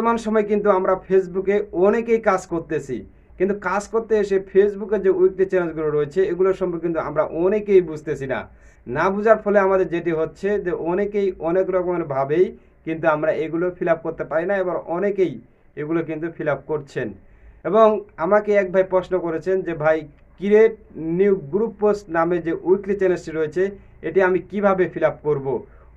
বর্তমান সময় কিন্তু আমরা ফেসবুকে অনেকেই কাজ করতেছি। কিন্তু কাজ করতে এসে ফেসবুকে যে উইকলি চ্যানেলগুলো রয়েছে, এগুলো সম্পর্কে কিন্তু আমরা অনেকেই বুঝতেছি না। না বোঝার ফলে আমাদের যেটি হচ্ছে যে অনেকেই অনেক রকমের ভাবেই কিন্তু আমরা এগুলো ফিল করতে পারি না, এবার অনেকেই এগুলো কিন্তু ফিল করছেন। এবং আমাকে এক ভাই প্রশ্ন করেছেন যে, ভাই ক্রিয়েট নিউ গ্রুপ পোস্ট নামে যে উইকলি চ্যানেলটি রয়েছে, এটি আমি কীভাবে ফিল করব?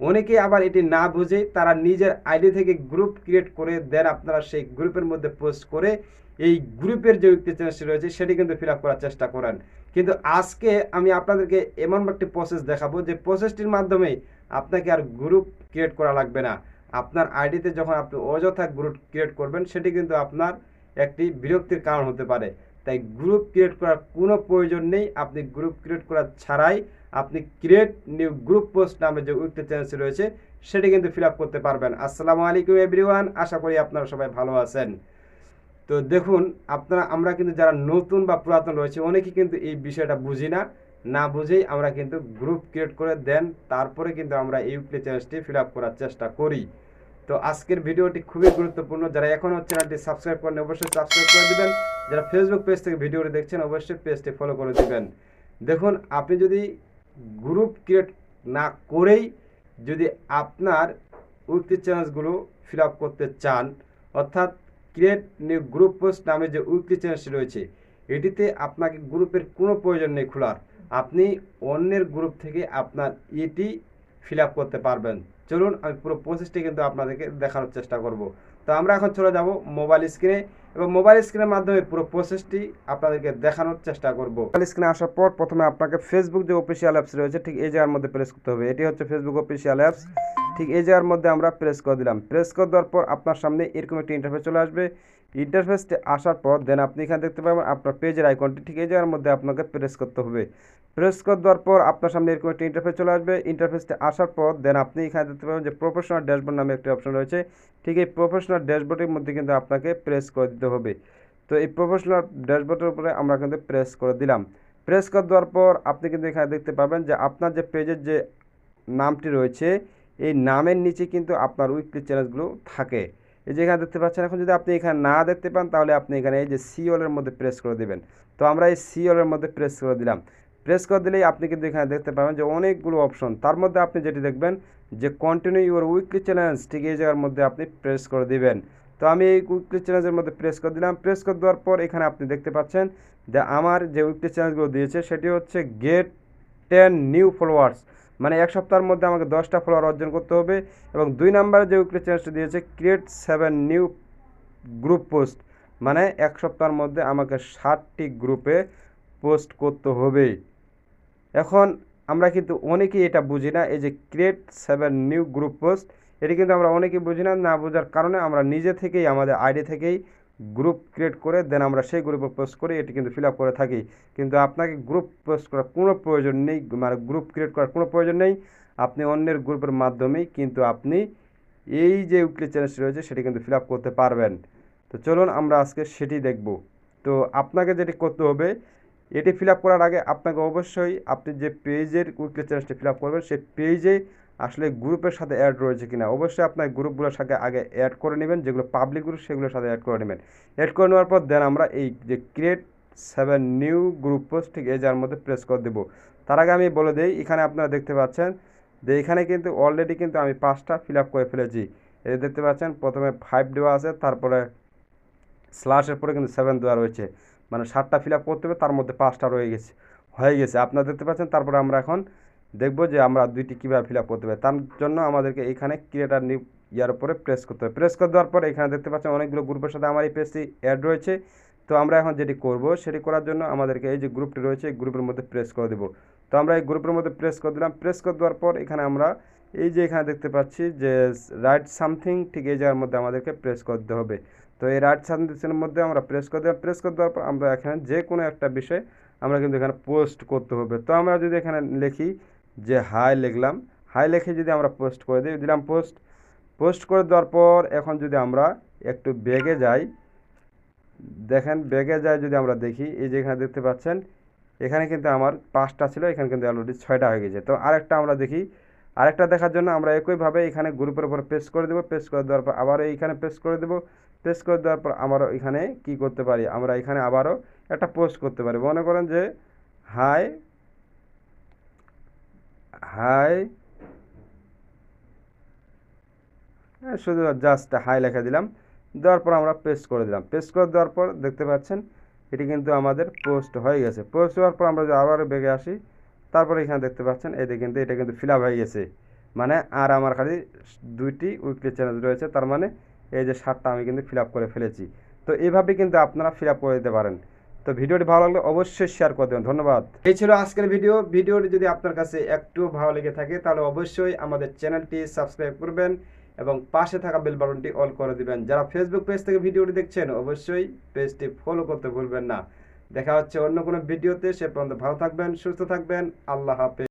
অনেকে আবার এটি না বুঝে তারা নিজের আইডি থেকে গ্রুপ ক্রিয়েট করে দেন আপনারা সেই গ্রুপের মধ্যে পোস্ট করে এই গ্রুপের যে উইকলি চ্যানেলটি রয়েছে সেটি কিন্তু ফিল করার চেষ্টা করেন। কিন্তু আজকে আমি আপনাদেরকে এমন একটি প্রসেস দেখাবো যে প্রসেসটির মাধ্যমে আপনাকে আর গ্রুপ ক্রিয়েট করা লাগবে না। আপনার আইডিতে যখন আপনি অযথা গ্রুপ ক্রিয়েট করবেন, সেটি কিন্তু আপনার একটি বিরক্তির কারণ হতে পারে। তাই গ্রুপ ক্রিয়েট করার কোনো প্রয়োজন নেই। আপনি গ্রুপ ক্রিয়েট করা ছাড়াই আপনি ক্রিয়েট নিউ গ্রুপ পোস্ট নামে যে উইকলি চ্যানেলটি রয়েছে, সেটি কিন্তু ফিল করতে পারবেন। আসসালামু আলাইকুম এভরিওয়ান আশা করি আপনারা সবাই ভালো আছেন। তো দেখুন, আপনারা, আমরা কিন্তু যারা নতুন বা পুরাতন রয়েছে, অনেকে কিন্তু এই বিষয়টা বুঝি না। না বুঝেই আমরা কিন্তু গ্রুপ ক্রিয়েট করে দেন, তারপরে কিন্তু আমরা এই চ্যানেলটি ফিল করার চেষ্টা করি। তো আজকের ভিডিওটি খুবই গুরুত্বপূর্ণ। যারা এখনও চ্যানেলটি সাবস্ক্রাইব করেন অবশ্যই সাবস্ক্রাইব করে দিবেন। যারা ফেসবুক পেজ থেকে ভিডিওটি দেখছেন, অবশ্যই পেজটি ফলো করে দিবেন। দেখুন, আপনি যদি গ্রুপ ক্রিয়েট না করেই যদি আপনার উইকলি চ্যানেলসগুলো ফিল আপ করতে চান, অর্থাৎ ক্রিয়েট নিউ গ্রুপ পোস্ট নামে যে উইকলি চ্যানেলটি রয়েছে, এটিতে আপনাকে গ্রুপের কোনো প্রয়োজন নেই খোলার। আপনি অন্যের গ্রুপ থেকে আপনার এটি ফিল আপ করতে পারবেন। চলুন আমি পুরো প্রসেসটি কিন্তু আপনাদেরকে দেখানোর চেষ্টা করব। তো আমরা এখন চলে যাব মোবাইল স্ক্রিনে এবং মোবাইল স্ক্রিনের মাধ্যমে পুরো প্রসেসটি আপনাদেরকে দেখানোর চেষ্টা করব। মোবাইল স্ক্রিনে আসার পর প্রথমে আপনাকে ফেসবুক যে অফিসিয়াল অ্যাপস রয়েছে, ঠিক এই জায়গার মধ্যে প্রেস করতে হবে। এটি হচ্ছে ফেসবুক অফিসিয়াল অ্যাপস ঠিক এই জায়গার মধ্যে আমরা প্রেস করে দিলাম। প্রেস করে দেওয়ার পর আপনার সামনে এরকম একটি ইন্টারফেস চলে আসবে। ইন্টারফেসটি আসার পর দেন আপনি এখানে দেখতে পাবেন আপনার পেজের আইকনটি ঠিক এই জায়গার মধ্যে আপনাকে প্রেস করতে হবে। প্রেস করে দেওয়ার পর আপনার সামনে এরকম একটি ইন্টারফেস চলে আসবে। ইন্টারফেসটি আসার পর দেন আপনি এখানে দেখতে পাবেন যে প্রফেশনাল ড্যাশবোর্ড নামে একটি অপশন রয়েছে। ঠিক এই প্রফেশনাল ড্যাশবোর্ডের মধ্যে কিন্তু আপনাকে প্রেস করে দিতে হবে। তো এই প্রফেশনাল ড্যাশবোর্ডের উপরে আমরা কিন্তু প্রেস করে দিলাম। প্রেস করে দেওয়ার পর আপনি কিন্তু এখানে দেখতে পাবেন যে আপনার যে পেজের যে নামটি রয়েছে, এই নামের নিচে কিন্তু আপনার উইকলি চ্যানেলগুলো থাকে। এই যে এখানে দেখতে পাচ্ছেন, এখন যদি আপনি এখানে না দেখতে পান, তাহলে আপনি এখানে এই যে সিওলের মধ্যে প্রেস করে দেবেন। তো আমরা এই সিওলের মধ্যে প্রেস করে দিলাম। প্রেস করে দিলেই আপনি কিন্তু এখানে দেখতে পাবেন যে অনেকগুলো অপশন তার মধ্যে আপনি যেটি দেখবেন যে কন্টিনিউ ইউর উইকলি চ্যালেঞ্জ ঠিক এই জায়গার মধ্যে আপনি প্রেস করে দিবেন। তো আমি এই উইকলি চ্যালেঞ্জের মধ্যে প্রেস করে দিলাম। প্রেস করে দেওয়ার পর এখানে আপনি দেখতে পাচ্ছেন যে আমার যে উইকলি চ্যালেঞ্জগুলো দিয়েছে, সেটি হচ্ছে গেট টেন নিউ ফলোয়ার্স মানে এক সপ্তাহের মধ্যে আমাকে দশটা ফলোয়ার অর্জন করতে হবে এবং দুই নাম্বারে যে উইকলি চ্যালেঞ্জটা দিয়েছে create seven new group post মানে এক সপ্তাহের মধ্যে আমাকে ষাটটি গ্রুপে পোস্ট করতে হবে। এখন আমরা কিন্তু অনেকেই এটা বুঝি না, এই যে create seven new group post এটি কিন্তু আমরা অনেকেই বুঝি না না বোঝার কারণে আমরা নিজে থেকেই, আমাদের আইডি থেকেই গ্রুপ ক্রিয়েট করে দেন আমরা সেই গ্রুপে পোস্ট করি, এটি কিন্তু ফিল আপ করে থাকি। কিন্তু আপনাকে গ্রুপ পোস্ট করার কোনো প্রয়োজন নেই মানে গ্রুপ ক্রিয়েট করার কোনো প্রয়োজন নেই। আপনি অন্যের গ্রুপের মাধ্যমেই কিন্তু আপনি এই যে উইকলি চ্যালেঞ্জটি রয়েছে, সেটি কিন্তু ফিল আপ করতে পারবেন। তো চলুন আমরা আজকে সেটি দেখব। তো আপনাকে যেটি করতে হবে, এটি ফিল আপ করার আগে আপনাকে অবশ্যই আপনি যে পেজের উইকলি চ্যালেঞ্জটি ফিল আপ করবেন, সেই পেজে আসলে গ্রুপের সাথে অ্যাড রয়েছে কিনা? অবশ্যই আপনার গ্রুপগুলোর সাথে আগে অ্যাড করে নেবেন, যেগুলো পাবলিক গ্রুপ সেগুলোর সাথে অ্যাড করে নেবেন। অ্যাড করে নেওয়ার পর দেন আমরা এই যে create seven new group post ঠিক এই যার মধ্যে প্রেস করে দেবো। তার আগে আমি বলে দিই, এখানে আপনারা দেখতে পাচ্ছেন যে এখানে কিন্তু অলরেডি কিন্তু আমি পাঁচটা ফিল আপ করে ফেলেছি। এই দেখতে পাচ্ছেন, প্রথমে ফাইভ দেওয়া আছে, তারপরে স্ল্যাশের পরে কিন্তু সেভেন দেওয়া রয়েছে। মানে সাতটা ফিল আপ করতে হবে, তার মধ্যে পাঁচটা রয়ে গেছে, হয়ে গেছে। আপনারা দেখতে পাচ্ছেন, তারপরে আমরা এখন দেখব যে আমরা দুইটি কীভাবে ফিল আপ করতে পারি। তার জন্য আমাদেরকে এখানে ক্রিয়েটার নিউ ইয়ার উপরে প্রেস করতে হবে। প্রেস করে দেওয়ার পর এখানে দেখতে পাচ্ছেন অনেকগুলো গ্রুপের সাথে আমার এই পেজটি অ্যাড রয়েছে। তো আমরা এখন যেটি করব, সেটি করার জন্য আমাদেরকে এই যে গ্রুপটি রয়েছে, এই গ্রুপের মধ্যে প্রেস করে দেবো। তো আমরা এই গ্রুপের মধ্যে প্রেস করে দিলাম। প্রেস করে দেওয়ার পর এখানে আমরা এই যে এখানে দেখতে পাচ্ছি যে রাইট সামথিং ঠিক এই জায়গার মধ্যে আমাদেরকে প্রেস করতে হবে। তো এই রাইট সামথিংয়ের মধ্যে আমরা প্রেস করে দিলাম। প্রেস করে দেওয়ার পর আমরা এখানে যে কোনো একটা বিষয় আমরা কিন্তু এখানে পোস্ট করতে হবে। তো আমরা যদি এখানে লিখি যে হাই লিখলাম হাই লিখে যদি আমরা পোস্ট করে দিই, দিলাম পোস্ট পোস্ট করে দেওয়ার পর এখন যদি আমরা একটু বেগে যাই, দেখেন বেগে যায় যদি আমরা দেখি, এই যে এখানে দেখতে পাচ্ছেন, এখানে কিন্তু আমার পাঁচটা ছিল, এখানে কিন্তু অলরেডি ছয়টা হয়ে গেছে। তো আরেকটা আমরা দেখি, আরেকটা দেখার জন্য আমরা একইভাবে এখানে গ্রুপের উপর পেস্ট করে দেবো পেস্ট করে দেওয়ার পর আবারও এইখানে পেস্ট করে দেবো পেস্ট করে দেওয়ার পর আমারও এখানে কি করতে পারি? আমরা এখানে আবারও একটা পোস্ট করতে পারি। মনে করেন যে হাই হাই। শুধু জাস্ট হাই লেখা দিলাম। দেওয়ার পর আমরা পেস্ট করে দিলাম। পেস্ট করে দেওয়ার পর দেখতে পাচ্ছেন, এটি কিন্তু আমাদের পোস্ট হয়ে গেছে। পোস্ট হওয়ার পর আমরা যদি আবারও বেগে আসি, তারপরে এখানে দেখতে পাচ্ছেন, এতে কিন্তু, এটা কিন্তু ফিল হয়ে গেছে। মানে আর আমার খালি দুইটি উইকলি চ্যানেল রয়েছে, তার মানে এই যে সারটা আমি কিন্তু ফিল করে ফেলেছি। তো এইভাবে কিন্তু আপনারা ফিল করে দিতে পারেন। তো ভিডিওটি ভালো লাগলে অবশ্যই শেয়ার করে দেবেন। ধন্যবাদ। এই ছিল আজকের ভিডিও। ভিডিওটি যদি আপনার কাছে একটু ভালো লেগে থাকে, তাহলে অবশ্যই আমাদের চ্যানেলটি সাবস্ক্রাইব করবেন এবং পাশে থাকা বেল বাটনটি অল করে দিবেন। যারা ফেসবুক পেজ থেকে ভিডিওটি দেখছেন, অবশ্যই পেজটি ফলো করতে ভুলবেন না। দেখা হচ্ছে অন্য কোনো ভিডিওতে। সে পর্যন্ত ভালো থাকবেন, সুস্থ থাকবেন। আল্লাহ হাফেজ।